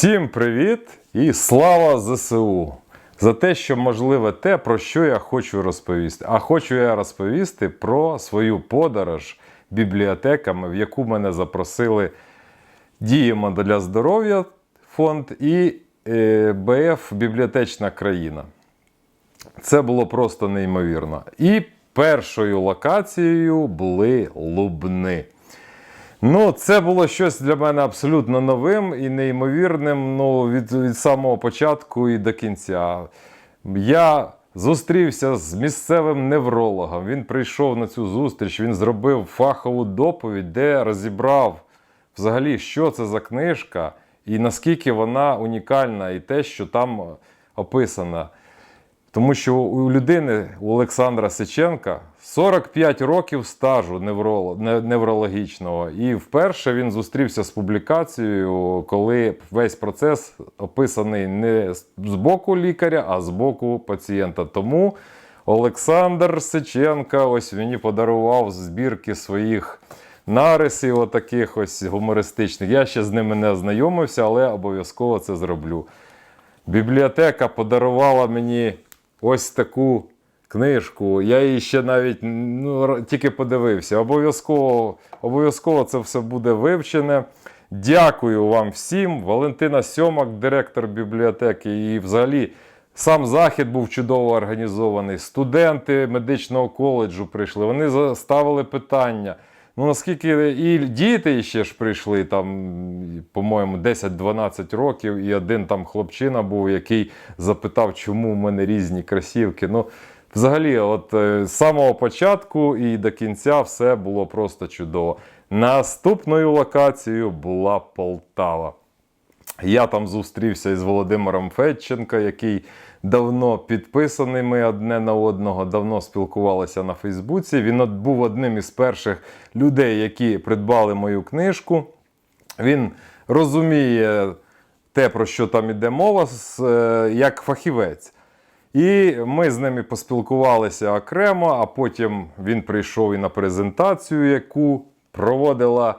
Всім привіт і слава ЗСУ! За те, що можливе те, про що я хочу розповісти. А хочу я розповісти про свою подорож бібліотеками, в яку мене запросили Діємо для здоров'я фонд і е, БФ Бібліотечна країна. Це було просто неймовірно. І першою локацією були Лубни. Ну, це було щось для мене абсолютно новим і неймовірним ну, від, від самого початку і до кінця. Я зустрівся з місцевим неврологом. Він прийшов на цю зустріч, він зробив фахову доповідь, де розібрав взагалі, що це за книжка і наскільки вона унікальна, і те, що там описано. Тому що у людини, у Олександра Сиченка, 45 років стажу невроло- неврологічного. І вперше він зустрівся з публікацією, коли весь процес описаний не з боку лікаря, а з боку пацієнта. Тому Олександр Сиченка ось мені подарував збірки своїх нарисів, отаких ось гумористичних. Я ще з ними не ознайомився, але обов'язково це зроблю. Бібліотека подарувала мені ось таку книжку. Я її ще навіть ну, тільки подивився. Обов'язково, обов'язково це все буде вивчене. Дякую вам всім. Валентина Сьомак, директор бібліотеки, і взагалі. Сам захід був чудово організований. Студенти медичного коледжу прийшли. Вони за- ставили питання. Ну наскільки і діти ще ж прийшли, там, по-моєму, 10-12 років, і один там хлопчина був, який запитав, чому в мене різні кросівки. Ну, взагалі, от е, з самого початку і до кінця все було просто чудово. Наступною локацією була Полтава. Я там зустрівся із Володимиром Федченко, який давно підписаний ми одне на одного, давно спілкувалися на Фейсбуці. Він був одним із перших людей, які придбали мою книжку. Він розуміє те, про що там іде мова, е, як фахівець. І ми з ними поспілкувалися окремо, а потім він прийшов і на презентацію, яку проводила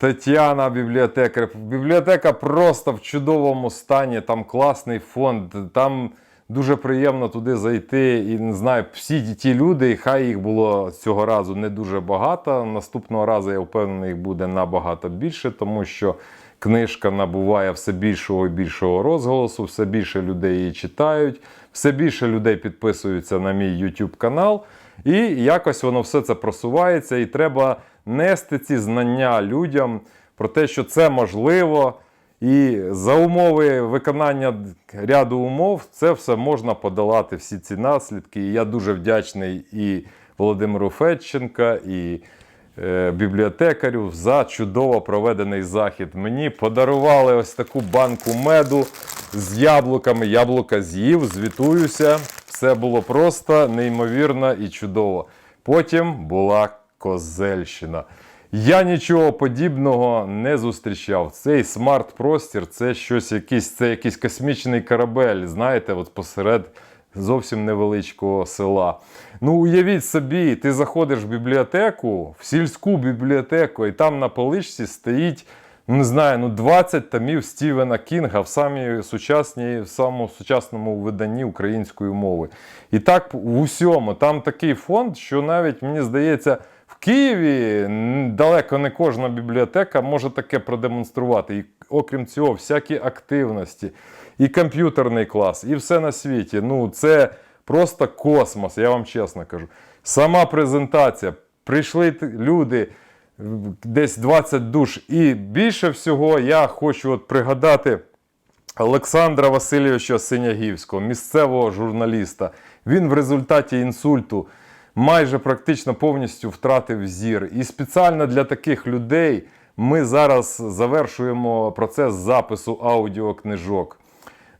Тетяна бібліотекар. Бібліотека просто в чудовому стані, там класний фонд, там дуже приємно туди зайти. І не знаю, всі ті люди, і хай їх було цього разу не дуже багато. Наступного разу я впевнений, їх буде набагато більше, тому що книжка набуває все більшого і більшого розголосу, все більше людей її читають, все більше людей підписуються на мій YouTube канал. І якось воно все це просувається, і треба нести ці знання людям про те, що це можливо. І за умови виконання ряду умов це все можна подолати, всі ці наслідки. І я дуже вдячний і Володимиру Федченка, і е, бібліотекарю за чудово проведений захід. Мені подарували ось таку банку меду з яблуками. Яблука з'їв, звітуюся. Все було просто неймовірно і чудово. Потім була Козельщина. Я нічого подібного не зустрічав. Цей смарт-простір це щось якийсь, це якийсь космічний корабель, знаєте, от посеред зовсім невеличкого села. Ну, уявіть собі, ти заходиш в бібліотеку, в сільську бібліотеку, і там на поличці стоїть, не знаю, ну 20 томів Стівена Кінга в самій сучасній, в самому сучасному виданні української мови. І так в усьому. Там такий фонд, що навіть мені здається. В Києві далеко не кожна бібліотека може таке продемонструвати. І окрім цього, всякі активності, і комп'ютерний клас, і все на світі. Ну, це просто космос, я вам чесно кажу. Сама презентація. Прийшли люди, десь 20 душ. І більше всього я хочу от пригадати Олександра Васильовича Синягівського, місцевого журналіста. Він в результаті інсульту майже практично повністю втратив зір. І спеціально для таких людей ми зараз завершуємо процес запису аудіокнижок.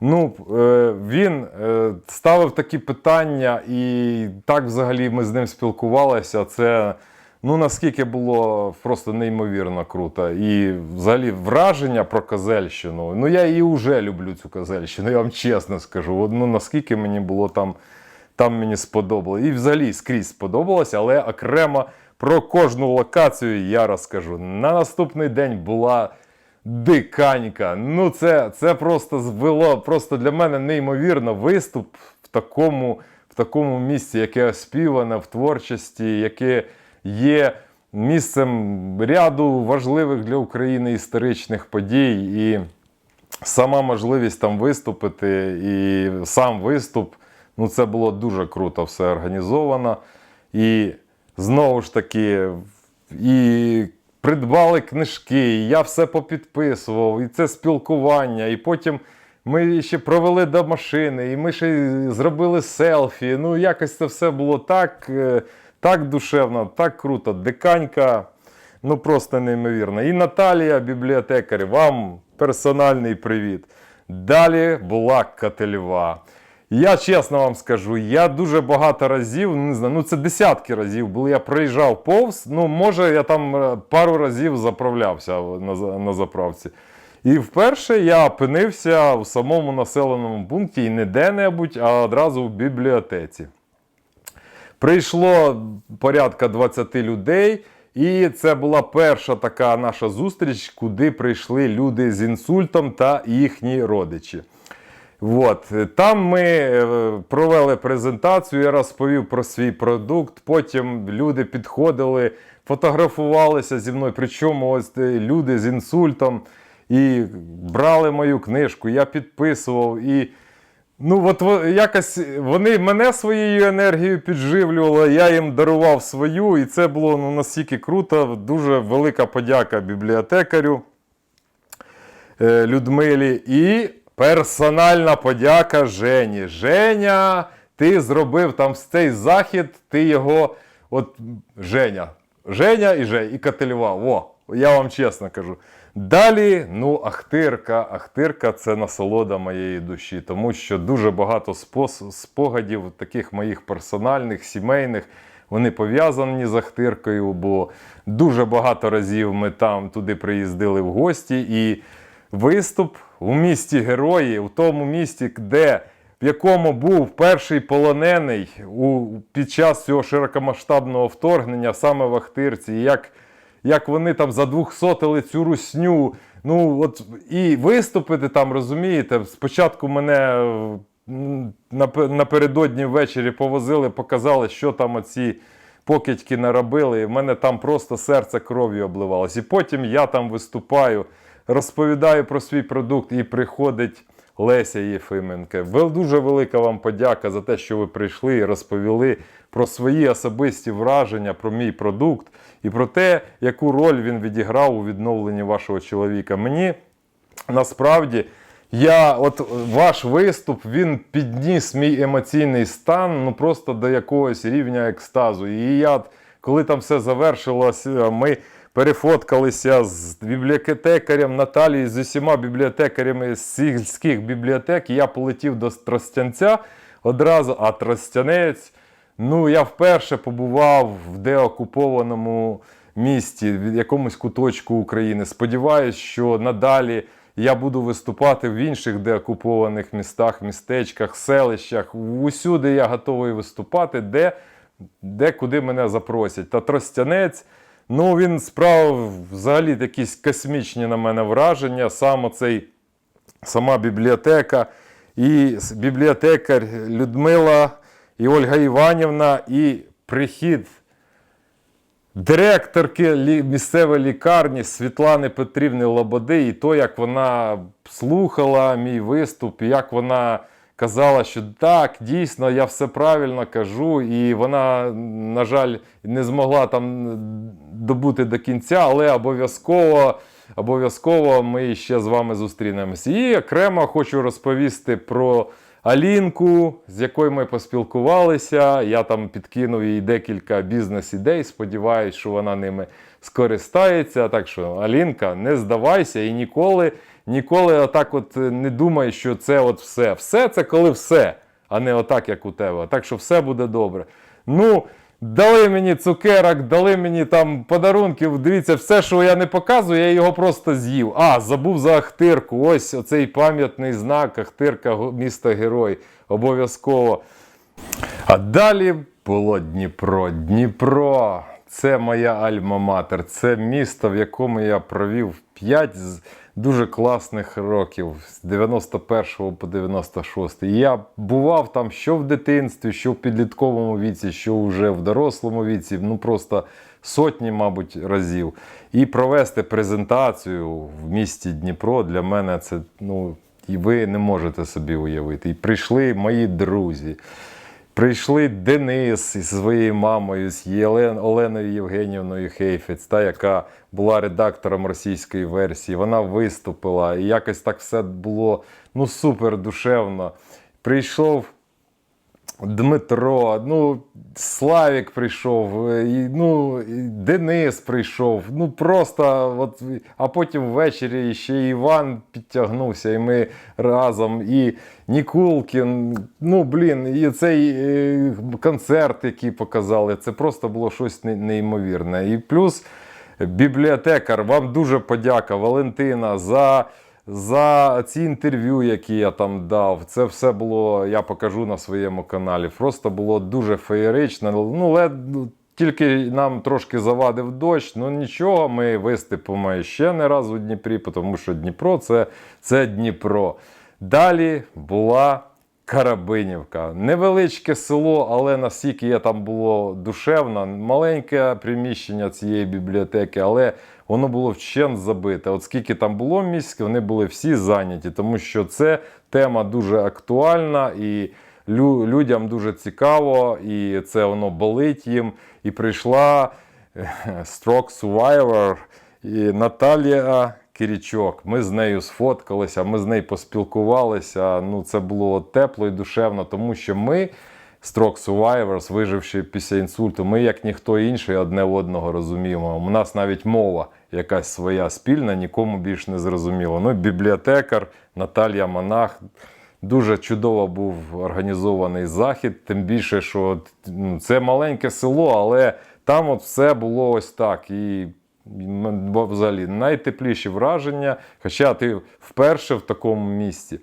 Ну, е, він е, ставив такі питання, і так взагалі ми з ним спілкувалися. Це ну наскільки було просто неймовірно круто. І взагалі враження про Козельщину. Ну я і вже люблю цю Козельщину, я вам чесно скажу. Ну наскільки мені було там, там мені сподобалося. І взагалі скрізь сподобалося, але окремо про кожну локацію я розкажу. На наступний день була диканька. Ну, це, це просто звело, просто для мене неймовірно виступ в такому, в такому місці, яке оспіване в творчості, яке є місцем ряду важливих для України історичних подій. І сама можливість там виступити і сам виступ, ну це було дуже круто все організовано. І знову ж таки, і придбали книжки, і я все попідписував, і це спілкування, і потім. Ми ще провели до машини, і ми ще зробили селфі. Ну, якось це все було так, е, так душевно, так круто. Диканька, ну просто неймовірно. І Наталія, бібліотекар, вам персональний привіт. Далі була Кательва. Я чесно вам скажу, я дуже багато разів, не знаю, ну це десятки разів були. Я проїжджав повз. Ну, може, я там е, пару разів заправлявся на, на заправці. І вперше я опинився в самому населеному пункті і не де-небудь, а одразу в бібліотеці. Прийшло порядка 20 людей, і це була перша така наша зустріч, куди прийшли люди з інсультом та їхні родичі. От. Там ми е, провели презентацію, я розповів про свій продукт. Потім люди підходили, фотографувалися зі мною. Причому ось е, люди з інсультом і брали мою книжку, я підписував. І Ну, от якось вони мене своєю енергією підживлювали, я їм дарував свою, і це було ну, настільки круто. Дуже велика подяка бібліотекарю е, Людмилі. І персональна подяка Жені. Женя, ти зробив там цей захід, ти його. От Женя. Женя і Жень, і Кательва. О, я вам чесно кажу. Далі, ну, Ахтирка. Ахтирка це насолода моєї душі, тому що дуже багато спогадів, таких моїх персональних, сімейних, вони пов'язані з Ахтиркою, бо дуже багато разів ми там туди приїздили в гості. І виступ у місті Герої, у тому місті, де в якому був перший полонений у, під час цього широкомасштабного вторгнення саме в Ахтирці, як, як вони там задвухсотили цю русню. Ну, от, і виступити там, розумієте, спочатку мене напередодні ввечері повозили, показали, що там оці покидьки наробили. І в мене там просто серце кров'ю обливалось. І потім я там виступаю, розповідаю про свій продукт, і приходить Леся Єфименко. Вел- Дуже велика вам подяка за те, що ви прийшли і розповіли про свої особисті враження, про мій продукт і про те, яку роль він відіграв у відновленні вашого чоловіка. Мені насправді. Я, от ваш виступ, він підніс мій емоційний стан ну просто до якогось рівня екстазу. І я, коли там все завершилося, ми перефоткалися з бібліотекарем Наталією, з усіма бібліотекарями з сільських бібліотек. Я полетів до Тростянця одразу, а Тростянець. Ну, я вперше побував в деокупованому місті, в якомусь куточку України. Сподіваюсь, що надалі я буду виступати в інших деокупованих містах, містечках, селищах. Усюди я готовий виступати, де, де куди мене запросять. Та Тростянець, ну він справив взагалі якісь космічні на мене враження. Саме цей сама бібліотека і бібліотекар Людмила і Ольга Іванівна, і прихід директорки місцевої лікарні Світлани Петрівни Лободи, і то, як вона слухала мій виступ, і як вона казала, що так, дійсно, я все правильно кажу, і вона, на жаль, не змогла там добути до кінця, але обов'язково. Обов'язково ми ще з вами зустрінемося. І окремо хочу розповісти про Алінку, з якою ми поспілкувалися. Я там підкинув їй декілька бізнес-ідей. Сподіваюсь, що вона ними скористається. Так що, Алінка, не здавайся і ніколи, ніколи отак от не думай, що це от все. Все це коли все, а не отак, як у тебе. Так що все буде добре. Ну. Дали мені цукерок, дали мені там подарунків. Дивіться, все, що я не показую, я його просто з'їв. А, забув за Ахтирку. Ось оцей пам'ятний знак Ахтирка, місто Герой. Обов'язково. А далі було Дніпро. Дніпро. це моя альма-матер, це місто, в якому я провів 5 дуже класних років з 91 по 96. І я бував там що в дитинстві, що в підлітковому віці, що вже в дорослому віці. Ну просто сотні, мабуть, разів. І провести презентацію в місті Дніпро для мене це ну. І ви не можете собі уявити. І прийшли мої друзі. Прийшли Денис із своєю мамою, з Єлен, Оленою Євгенівною Хейфець, та, яка була редактором російської версії. Вона виступила, і якось так все було ну, супер душевно. Прийшов Дмитро, ну, Славік прийшов, е, і, ну, і Денис прийшов. Ну просто, от, а потім ввечері ще Іван підтягнувся, і ми разом, і Нікулкін. Ну, блін, і цей е, концерт, який показали, це просто було щось неймовірне. І плюс бібліотекар, вам дуже подяка, Валентина, за. За ці інтерв'ю, які я там дав, це все було, я покажу на своєму каналі. Просто було дуже феєрично. Ну, лед, тільки нам трошки завадив дощ, ну нічого, ми виступимо ще не раз у Дніпрі, тому що Дніпро це, це Дніпро. Далі була Карабинівка. Невеличке село, але наскільки я там було душевно, маленьке приміщення цієї бібліотеки, але воно було вщент забите. От скільки там було місць, вони були всі зайняті, тому що це тема дуже актуальна і лю- людям дуже цікаво, і це воно болить їм. І прийшла е, Stroke Survivor і Наталія Кирічок. Ми з нею сфоткалися, ми з нею поспілкувалися. Ну, це було тепло і душевно, тому що ми, Stroke Survivors, виживши після інсульту, ми, як ніхто інший, одне одного розуміємо. У нас навіть мова якась своя спільна, нікому більш не зрозуміло. Ну, бібліотекар Наталія Монах. Дуже чудово був організований захід, тим більше, що ну, це маленьке село, але там от все було ось так. І бо взагалі найтепліші враження, хоча ти вперше в такому місті.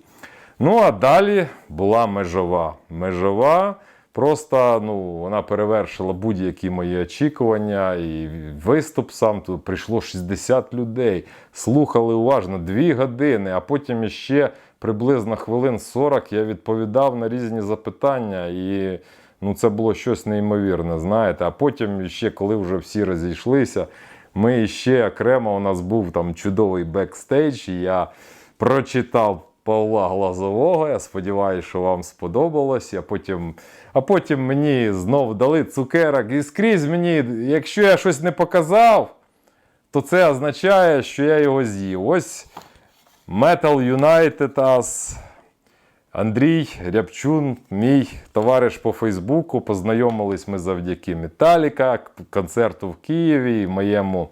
Ну, а далі була межова. Межова просто ну, вона перевершила будь-які мої очікування. І виступ сам тут прийшло 60 людей. Слухали уважно 2 години, а потім іще приблизно хвилин 40 я відповідав на різні запитання. І ну, це було щось неймовірне, знаєте. А потім ще, коли вже всі розійшлися, ми ще окремо у нас був там чудовий бекстейдж, я прочитав Павла Глазового. Я сподіваюся, що вам сподобалось. А потім, а потім мені знов дали цукерок і скрізь мені, якщо я щось не показав, то це означає, що я його з'їв. Ось Metal United Us. Андрій Рябчун, мій товариш по Фейсбуку. Познайомились ми завдяки Металіка, концерту в Києві, моєму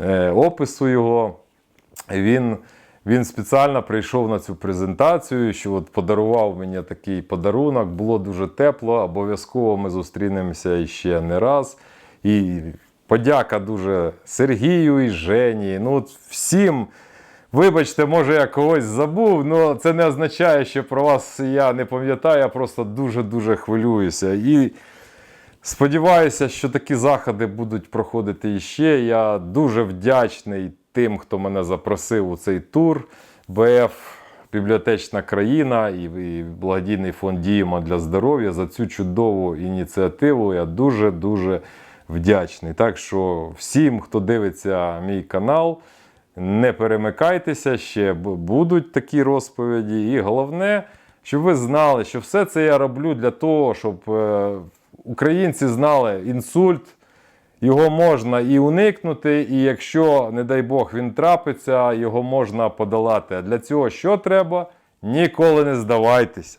е, опису його. Він, він спеціально прийшов на цю презентацію, що от подарував мені такий подарунок. Було дуже тепло. Обов'язково ми зустрінемося ще не раз. І подяка дуже Сергію і Жені. Ну, от всім. Вибачте, може, я когось забув, але це не означає, що про вас я не пам'ятаю, я просто дуже-дуже хвилююся. І сподіваюся, що такі заходи будуть проходити іще. Я дуже вдячний тим, хто мене запросив у цей тур. БФ Бібліотечна країна і, благодійний фонд Діємо для здоров'я за цю чудову ініціативу. Я дуже-дуже вдячний. Так що всім, хто дивиться мій канал. Не перемикайтеся, ще будуть такі розповіді. І головне, щоб ви знали, що все це я роблю для того, щоб е, українці знали інсульт, його можна і уникнути, і якщо, не дай Бог, він трапиться, його можна подолати. А для цього що треба? Ніколи не здавайтеся.